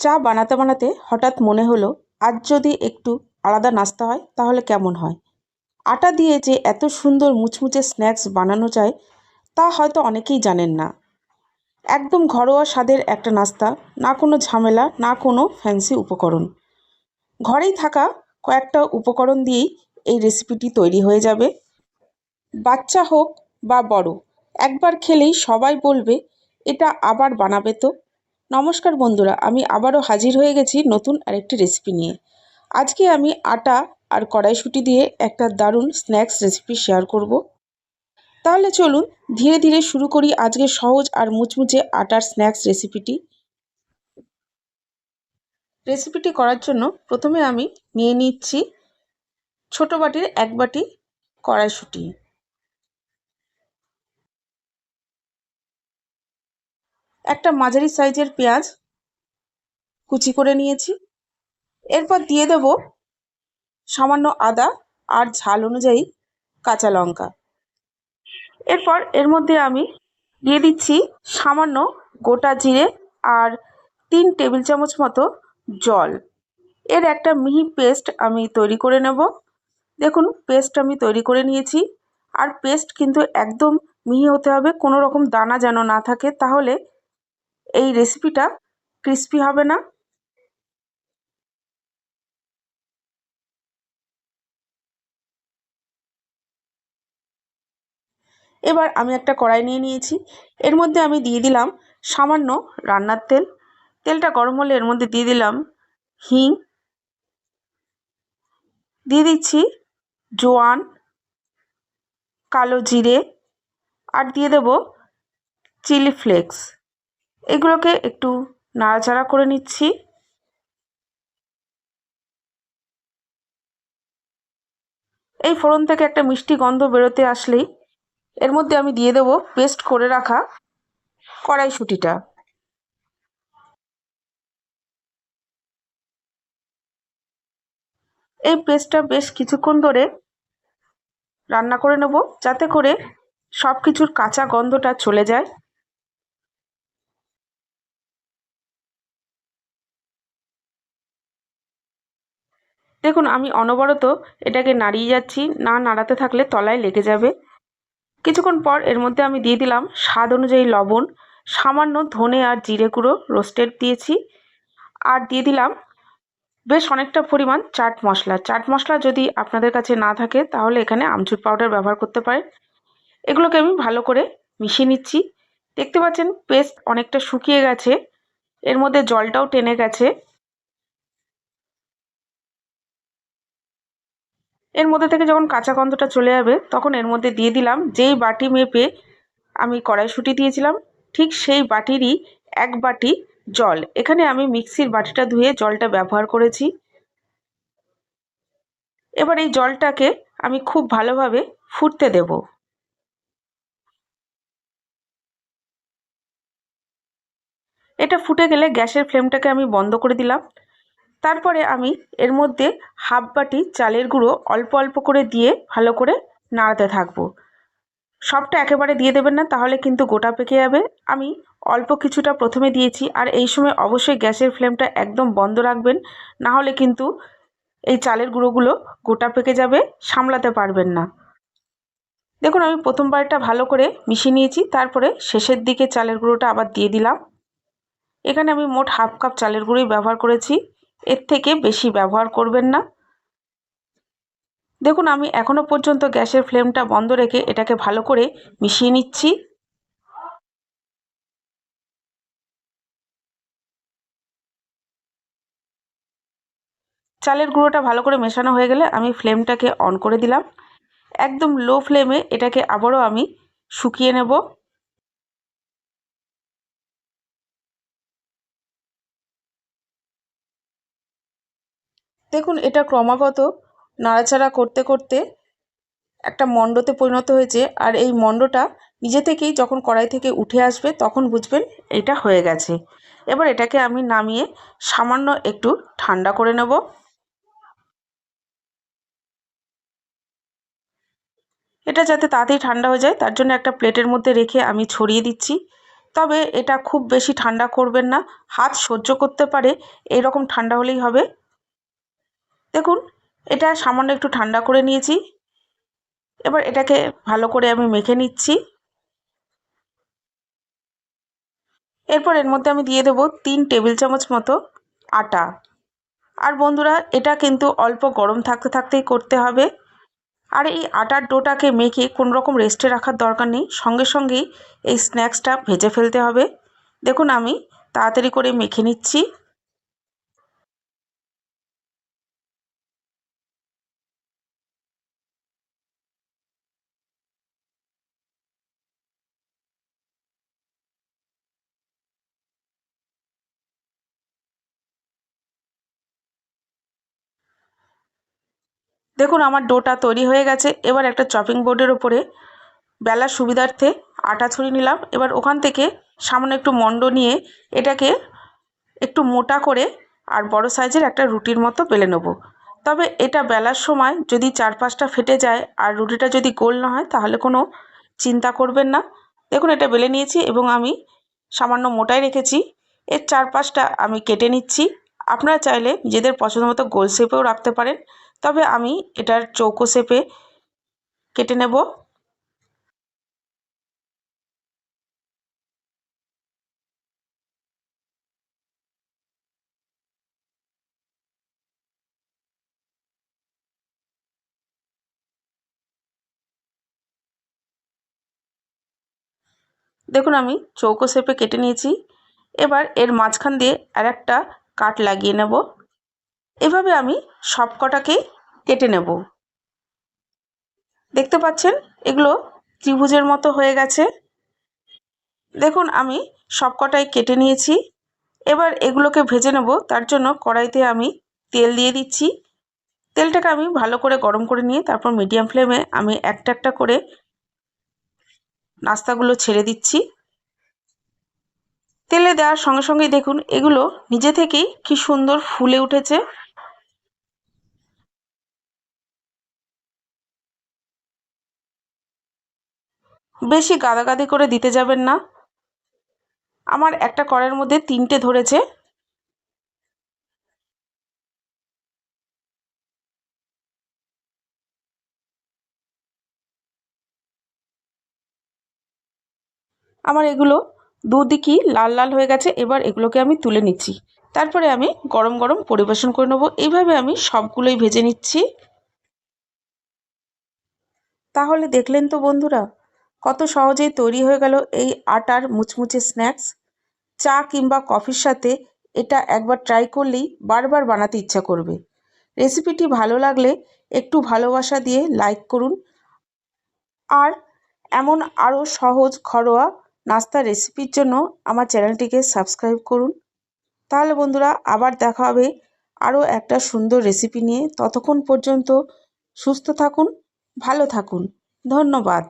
চা বানাতে বানাতে হঠাৎ মনে হলো, আজ যদি একটু আলাদা নাস্তা হয়, তাহলে কেমন হয়? আটা দিয়ে যে এত সুন্দর মুচমুচে স্ন্যাক্স বানানো যায়, তা হয়তো অনেকেই জানেন না। একদম ঘরোয়া স্বাদের একটা নাস্তা, না কোনো ঝামেলা, না কোনো ফ্যান্সি উপকরণ। ঘরেই থাকা কয়েকটা উপকরণ দিয়েই এই রেসিপিটি তৈরি হয়ে যাবে। বাচ্চা হোক বা বড়, একবার খেলেই সবাই বলবে, এটা আবার বানাবে তো। নমস্কার বন্ধুরা, আমি আবারও হাজির হয়ে গেছি নতুন আরেকটি রেসিপি নিয়ে। আজকে আমি আটা আর কড়াইশুঁটি দিয়ে একটা দারুণ স্ন্যাক্স রেসিপি শেয়ার করব। তাহলে চলুন, ধীরে ধীরে শুরু করি আজকে সহজ আর মুচমুচে আটার স্ন্যাক্স রেসিপিটি রেসিপিটি করার জন্য প্রথমে আমি নিয়ে নিচ্ছি ছোটো বাটির এক বাটি কড়াইশুঁটি। একটা মাঝারি সাইজের পেঁয়াজ কুচি করে নিয়েছি। এরপর দিয়ে দেব সামান্য আদা আর ঝাল অনুযায়ী কাঁচা লঙ্কা। এরপর এর মধ্যে আমি দিয়ে দিচ্ছি সামান্য গোটা জিরে আর তিন টেবিল চামচ মতো জল। এর একটা মিহি পেস্ট আমি তৈরি করে নেব। দেখুন, পেস্ট আমি তৈরি করে নিয়েছি। আর পেস্ট কিন্তু একদম মিহি হতে হবে। কোনো রকম দানা যেন না থাকে, তাহলে এই রেসিপিটা ক্রিস্পি হবে না। এবার আমি একটা কড়াই নিয়ে নিয়েছি। এর মধ্যে আমি দিয়ে দিলাম সামান্য রান্নার তেল। তেলটা গরম হলে এর মধ্যে দিয়ে দিলাম হিং। দিয়ে দিচ্ছি জোয়ান, কালো জিরে, আর দিয়ে দেব চিলি ফ্লেক্স। এগুলোকে একটু নাড়াচাড়া করে নিচ্ছি। এই ফোড়ন থেকে একটা মিষ্টি গন্ধ বেরোতে আসলেই এর মধ্যে আমি দিয়ে দেব পেস্ট করে রাখা কড়াইশুঁটিটা। এই পেস্টটা বেশ কিছুক্ষণ ধরে রান্না করে নেব যাতে করে সব কিছুর কাঁচা গন্ধটা চলে যায়। দেখুন, আমি অনবরত এটাকে নাড়িয়ে যাচ্ছি। না নাড়াতে থাকলে তলায় লেগে যাবে। কিছুক্ষণ পর এর মধ্যে আমি দিয়ে দিলাম স্বাদ অনুযায়ী লবণ, সামান্য ধনে আর জিরে গুঁড়ো রোস্টেড দিয়েছি। আর দিয়ে দিলাম বেশ অনেকটা পরিমাণ চাট মশলা। চাট মশলা যদি আপনাদের কাছে না থাকে, তাহলে এখানে আমচুর পাউডার ব্যবহার করতে পারেন। এগুলোকে আমি ভালো করে মিশিয়ে নিচ্ছি। দেখতে পাচ্ছেন পেস্ট অনেকটা শুকিয়ে গেছে। এর মধ্যে জলটাও টেনে গেছে। এর মধ্যে থেকে যখন কাঁচা গন্ধটা চলে যাবে, তখন এর মধ্যে দিয়ে দিলাম যেই বাটি মেপে আমি কড়াইশুঁটি দিয়েছিলাম, ঠিক সেই বাটিরই এক বাটি জল। এখানে আমি মিক্সির বাটিটা ধুয়ে জলটা ব্যবহার করেছি। এবার এই জলটাকে আমি খুব ভালোভাবে ফুটতে দেব। এটা ফুটে গেলে গ্যাসের ফ্লেমটাকে আমি বন্ধ করে দিলাম। তারপরে আমি এর মধ্যে হাফ বাটি চালের গুঁড়ো অল্প অল্প করে দিয়ে ভালো করে নাড়াতে থাকব। সবটা একেবারে দিয়ে দেবেন না, তাহলে কিন্তু গোটা পেকে যাবে। আমি অল্প কিছুটা প্রথমে দিয়েছি, আর এই সময় অবশ্যই গ্যাসের ফ্লেমটা একদম বন্ধ রাখবেন, না হলে কিন্তু এই চালের গুঁড়োগুলো গোটা পেকে যাবে, সামলাতে পারবেন না। দেখুন, আমি প্রথমবারটা ভালো করে মিশিয়ে নিয়েছি, তারপরে শেষের দিকে চালের গুঁড়োটা আবার দিয়ে দিলাম। এখানে আমি মোট হাফ কাপ চালের গুঁড়োই ব্যবহার করেছি। এর থেকে বেশি ব্যবহার করবেন না। দেখুন, আমি এখনও পর্যন্ত গ্যাসের ফ্লেমটা বন্ধ রেখে এটাকে ভালো করে মিশিয়ে নিচ্ছি। চালের গুঁড়োটা ভালো করে মেশানো হয়ে গেলে আমি ফ্লেমটাকে অন করে দিলাম। একদম লো ফ্লেমে এটাকে আবারও আমি শুকিয়ে নেব। দেখুন, এটা ক্রমাগত নাড়াচাড়া করতে করতে একটা মণ্ডতে পরিণত হয়েছে আর এই মণ্ডটা নিজে থেকেই যখন কড়াই থেকে উঠে আসবে তখন বুঝবেন এটা হয়ে গেছে। এবার এটাকে আমি নামিয়ে সামান্য একটু ঠান্ডা করে নেব। এটা যাতে তাড়াতাড়ি ঠান্ডা হয়ে যায়, তার জন্য একটা প্লেটের মধ্যে রেখে আমি ছড়িয়ে দিচ্ছি। তবে এটা খুব বেশি ঠান্ডা করবেন না, হাত সহ্য করতে পারে, এরকম ঠান্ডা হলেই হবে। দেখুন, এটা সামান্য একটু ঠান্ডা করে নিয়েছি। এবার এটাকে ভালো করে আমি মেখে নিচ্ছি। এরপর এর মধ্যে আমি দিয়ে দেবো তিন টেবিল চামচ মতো আটা। আর বন্ধুরা, এটা কিন্তু অল্প গরম থাকতে থাকতেই করতে হবে। আর এই আটার ডোটাকে মেখে কোনো রকম রেস্টে রাখার দরকার নেই। সঙ্গে সঙ্গেই এই স্ন্যাক্সটা ভেজে ফেলতে হবে। দেখুন, আমি তাড়াতাড়ি করে মেখে নিচ্ছি। দেখুন, আমার ডোটা তৈরি হয়ে গেছে। এবার একটা চপিং বোর্ডের ওপরে বেলার সুবিধার্থে আটা ছড়িয়ে নিলাম। এবার ওখান থেকে সামান্য একটু মণ্ড নিয়ে এটাকে একটু মোটা করে আর বড় সাইজের একটা রুটির মতো বেলে নেব। তবে এটা বেলার সময় যদি চার পাঁচটা ফেটে যায় আর রুটিটা যদি গোল না হয়, তাহলে কোনো চিন্তা করবেন না। দেখুন, এটা বেলে নিয়েছি এবং আমি সামান্য মোটাই রেখেছি। এর চার পাঁচটা আমি কেটে নিচ্ছি। আপনারা চাইলে নিজেদের পছন্দ মতো গোল শেপেও রাখতে পারেন। তবে আমি এটার চৌকো শেপে কেটে নেব। দেখুন, আমি চৌকো শেপে কেটে নিয়েছি। এবার এর মাঝখান দিয়ে আর একটা কাট লাগিয়ে নেব। এভাবে আমি সব কটাকেই কেটে নেব। দেখতে পাচ্ছেন? এগুলো ত্রিভুজের মতো হয়ে গেছে। দেখুন, আমি সব কটাই কেটে নিয়েছি। এবার এগুলোকে ভেজে নেব। তার জন্য কড়াইতে আমি তেল দিয়ে দিচ্ছি। তেলটাকে আমি ভালো করে গরম করে নিয়ে তারপর মিডিয়াম ফ্লেমে আমি একটা একটা করে নাস্তাগুলো ছেড়ে দিচ্ছি। তেলে দেওয়ার সঙ্গে সঙ্গেই দেখুন, এগুলো নিজে থেকেই কি সুন্দর ফুলে উঠেছে। বেশি গাদাগাদি করে দিতে যাবেন না। আমার একটা কড়াইয়ের মধ্যে তিনটে ধরেছে। আমার এগুলো দুদিকই লাল লাল হয়ে গেছে, এবার এগুলোকে আমি তুলে নিচ্ছি। তারপরে আমি গরম গরম পরিবেশন করে নেব। এইভাবে আমি সবগুলোই ভেজে নিচ্ছি। তাহলে দেখলেন তো বন্ধুরা কত সহজেই তৈরি হয়ে গেল এই আটার মুচমুচে স্ন্যাক্স চা কিংবা কফির সাথে এটা একবার ট্রাই করলেই বারবার বানাতে ইচ্ছা করবে। রেসিপিটি ভালো লাগলে একটু ভালোবাসা দিয়ে লাইক করুন। আর এমন আরও সহজ ঘরোয়া নাস্তার রেসিপির জন্য আমার চ্যানেলটিকে সাবস্ক্রাইব করুন। তাহলে বন্ধুরা, আবার দেখা হবে আরও একটা সুন্দর রেসিপি নিয়ে। ততক্ষণ পর্যন্ত সুস্থ থাকুন, ভালো থাকুন। ধন্যবাদ।